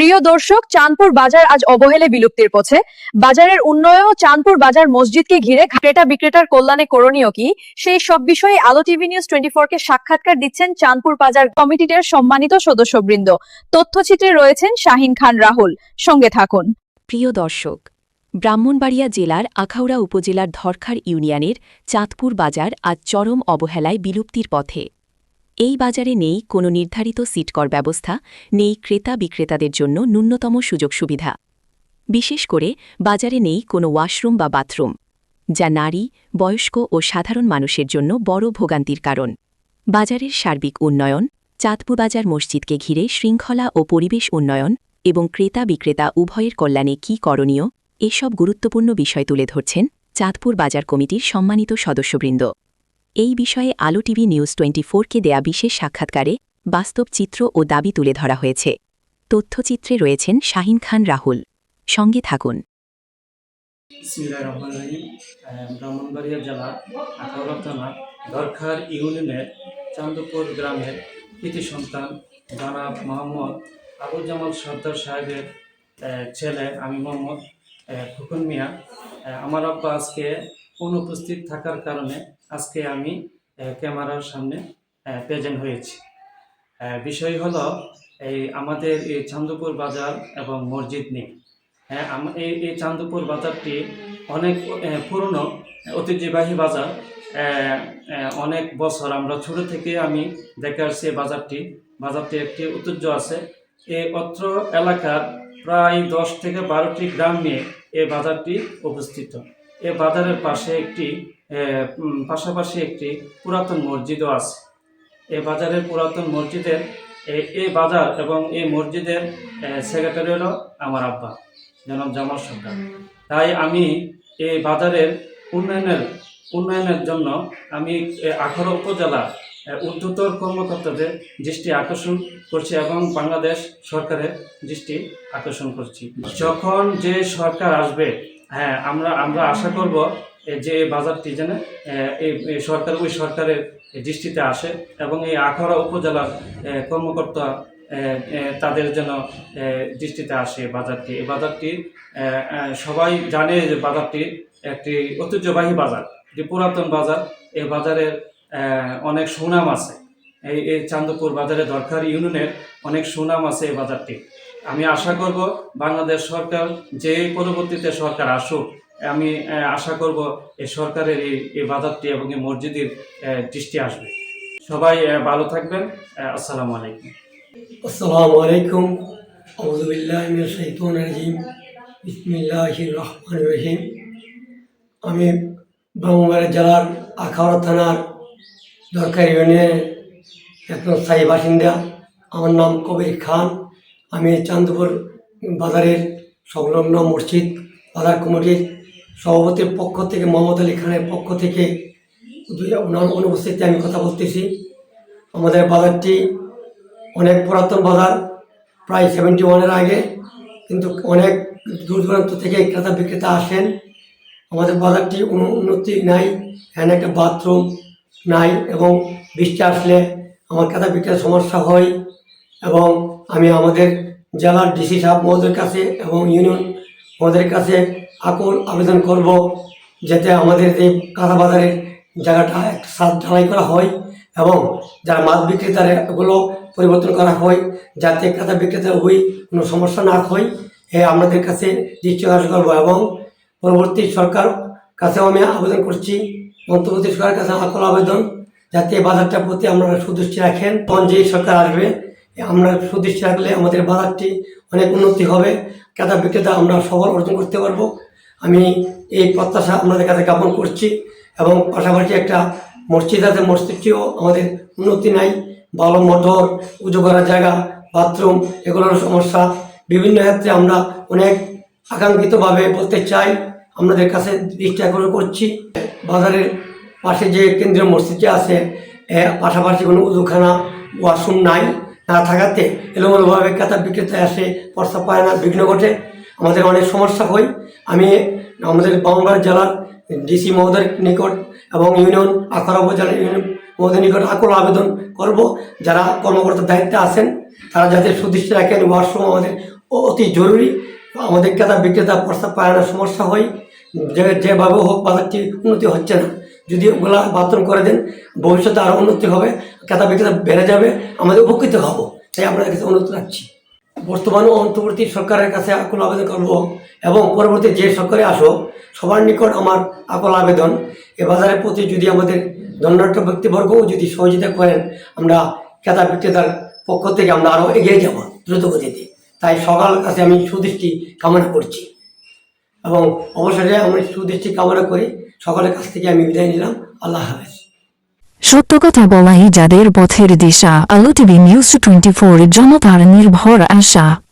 প্রিয় দর্শক, চাঁদপুর বাজার আজ অবহেলে বিলুপ্তির পথে। বাজারের উন্নয়ন ও চাঁদপুর বাজার মসজিদকে ঘিরে ক্রেতা বিক্রেতার কল্যাণে করণীয় কি? সেই সব বিষয়ে আলো টিভি নিউজ টোয়েন্টি কে সাক্ষাৎকার দিচ্ছেন চাঁদপুর বাজার কমিটির সম্মানিত সদস্যবৃন্দ। তথ্যচিত্রে রয়েছেন শাহিন খান রাহুল। সঙ্গে থাকুন। প্রিয় দর্শক, ব্রাহ্মণবাড়িয়া জেলার আখাউড়া উপজেলার ধরখার ইউনিয়নের চাঁদপুর বাজার আজ চরম অবহেলায় বিলুপ্তির পথে। এই বাজারে নেই কোনো নির্ধারিত সিটকর ব্যবস্থা, নেই ক্রেতা বিক্রেতাদের জন্য ন্যূনতম সুযোগ সুবিধা। বিশেষ করে, বাজারে নেই কোনো ওয়াশরুম বা বাথরুম, যা নারী, বয়স্ক ও সাধারণ মানুষের জন্য বড় ভোগান্তির কারণ। বাজারের সার্বিক উন্নয়ন, চাঁদপুর বাজার মসজিদকে ঘিরে শৃঙ্খলা ও পরিবেশ উন্নয়ন এবং ক্রেতা বিক্রেতা উভয়ের কল্যাণে কী করণীয়, এসব গুরুত্বপূর্ণ বিষয় তুলে ধরছেন চাঁদপুর বাজার কমিটির সম্মানিত সদস্যবৃন্দ। এই বিষয়ে আলো টিভি নিউজ টোয়েন্টি ফোরকে দেয়া বিশেষ সাক্ষাৎকারে বাস্তব চিত্র ও দাবি তুলে ধরা হয়েছে। তথ্যচিত্রে রয়েছেন শাহিন খান রাহুল। সঙ্গে থাকুন। চান্দপুর গ্রামের কৃতি সন্তান জনাব মোহাম্মদ আবু জামাল সর্দার সাহেবের ছেলে আমি মোহাম্মদ আহ, মিয়া। আমার আব্বা আজকে অনুপস্থিত থাকার কারণে আজকে আমি ক্যামেরার সামনে প্রেজেন্ট হয়েছি। বিষয় হলো এই আমাদের এই চান্দপুর বাজার এবং মসজিদ নিয়ে। হ্যাঁ এই এই চান্দপুর বাজারটি অনেক পুরনো, ঐতিহ্যবাহী বাজার। অনেক বছর আমরা ছোট থেকে আমি দেখে আসছি বাজারটি। বাজারটি একটি ঐতিহ্য আছে। এই অত্র এলাকার প্রায় দশ থেকে বারোটি গ্রাম নিয়ে এই বাজারটি অবস্থিত। এই বাজারের পাশে একটি পাশাপাশি একটি পুরাতন মসজিদও আছে। এই বাজারের পুরাতন মসজিদের এই এই বাজার এবং এই মসজিদের সেক্রেটারি হলো আমার আব্বা জনাব জামাল সরকার। তাই আমি এই বাজারের উন্নয়নের উন্নয়নের জন্য আমি আখাউড়া উপজেলা ঊর্ধ্বতর কর্মকর্তাদের দৃষ্টি আকর্ষণ করছি এবং বাংলাদেশ সরকারের দৃষ্টি আকর্ষণ করছি। যখন যে সরকার আসবে হ্যাঁ আমরা আমরা আশা করব যে বাজারটি যেন এই সরকার, ওই সরকারের দৃষ্টিতে আসে এবং এই আখাউড়া উপজেলার কর্মকর্তা তাদের যেন দৃষ্টিতে আসে বাজারটি। এই বাজারটি সবাই জানে যে বাজারটি একটি ঐতিহ্যবাহী বাজার যে পুরাতন বাজার। এই বাজারের অনেক সুনাম আছে। এই এই চান্দপুর বাজারে দরকার ইউনিয়নের অনেক সুনাম আছে এই বাজারটি আমি আশা করব বাংলাদেশ সরকার যে পরবর্তীতে সরকার আসুক আমি আশা করব এই সরকারের এই এই বাজারটি এবং এই মসজিদের দৃষ্টি আসবে। সবাই ভালো থাকবেন। আসসালামু আলাইকুম। আসসালামু আলাইকুম। মিনাশ শাইতানির রাজিম। বিসমিল্লাহির রহমানির রহিম। আমি ব্রহ্মবাড়ি জেলার আখাউড়া থানার দরকার ইউনিয়নের একজন স্থায়ী বাসিন্দা। আমার নাম কবির খান। আমি চান্দপুর বাজারের সংলগ্ন মসজিদ, বাজার কমিটির সভাপতির পক্ষ থেকে, মোহাম্মদ আলী খানের পক্ষ থেকে ওনার অনুপস্থিতিতে আমি কথা বলতেছি। আমাদের বাজারটি অনেক পুরাতন বাজার, প্রায় সেভেন্টি ওয়ানের আগে, কিন্তু অনেক দূর দূরান্ত থেকে ক্রেতা বিক্রেতা আসেন। আমাদের বাজারটি উন্নতি নাই, এখানে একটা বাথরুম নাই এবং বৃষ্টি আসলে আমার ক্রেতা বিক্রেতার সমস্যা হয়। এবং আমি আমাদের জেলার ডিসি সাহেব মহোদয়ের কাছে এবং ইউনিয়ন মহোদয়ের কাছে আকুল আবেদন করব যাতে আমাদের এই কাঁচা বাজারের জায়গাটা সাত ঢালাই করা হয় এবং যারা মাছ বিক্রেতারা এগুলো পরিবর্তন করা হয়, যাতে ক্রেতা বিক্রেতা ওই কোনো সমস্যা না হয়, এ আপনাদের কাছে দৃষ্টি করব এবং পরবর্তী সরকার কাছেও আমি আবেদন করছি মন্ত্রপতি সরকারের কাছে আকুল আবেদন, যাতে এই বাজারটার প্রতি আপনারা সুদৃষ্টি রাখেন। তখন সরকার আসবে আমরা সুদৃষ্টি রাখলে আমাদের বাজারটি অনেক উন্নতি হবে। ক্রেতা বিক্রেতা আমরা সবল অর্জন করতে পারব। আমি এই প্রত্যাশা আপনাদের কাছে জ্ঞাপন করছি এবং পাশাপাশি একটা মসজিদ আছে, মসজিদটিও আমাদের উন্নতি নাই। ভালো মোটর উঁচু করার জায়গা, বাথরুম এগুলোর সমস্যা। বিভিন্ন ক্ষেত্রে আমরা অনেক আকাঙ্ক্ষিতভাবে বলতে চাই। আপনাদের কাছে দৃষ্টি আকর্ষণ করছি। বাজারের পাশে যে কেন্দ্রীয় মসজিদটি আছে পাশাপাশি কোনো উজুখানা, ওয়াশরুম নাই। না থাকাতে এলোমেলোভাবে ক্রেতা বিক্রেতা আসে প্রস্তাব পায় না, বিঘ্ন ঘটে। আমাদের অনেক সমস্যা হয়। আমি আমাদের বাংলার জেলার ডিসি মহোদয়ের নিকট এবং ইউনিয়ন আখড়া উপজেলা ইউনিয়ন মহোদয়ের নিকট আকুল আবেদন করব। যারা কর্মকর্তার দায়িত্বে আছেন, তারা যাতে সুদৃষ্টি রাখেন, ওয়াশরুম আমাদের অতি জরুরি। আমাদের ক্রেতা বিক্রেতা প্রস্তাব না, সমস্যা হয়। যেভাবে হোক বাজারটি উন্নতি হচ্ছে না। যদি ওগুলা বাথরুম করে দেন, ভবিষ্যতে আরও উন্নতি হবে, ক্রেতা বিক্রেতা বেড়ে যাবে, আমাদের উপকৃত হব। তাই আপনাদের কাছে অনুরোধ রাখছি। বর্তমান অন্তর্বর্তী সরকারের কাছে আকুল আবেদন করব এবং পরবর্তী যে সরকারে আসো সবার নিকট আমার আকুল আবেদন। এ বাজারের প্রতি যদি আমাদের ধন্যাঢ্য ব্যক্তিবর্গও যদি সহযোগিতা করেন, আমরা ক্রেতা বিক্রেতার পক্ষ থেকে আমরা আরও এগিয়ে যাব দ্রুত গতিতে। তাই সকাল কাছে আমি সুদৃষ্টি কামনা করছি। এবং অবসরে আমি সুদৃষ্টি কামনা করি। সকলের কাছ থেকে আমি বিদায় নিলাম। আল্লাহ হাফেজ। সত্য কথা বলাই যাদের পথের দিশা, আলো টিভি নিউজ টোয়েন্টি ফোর জনতার নির্ভর আশা।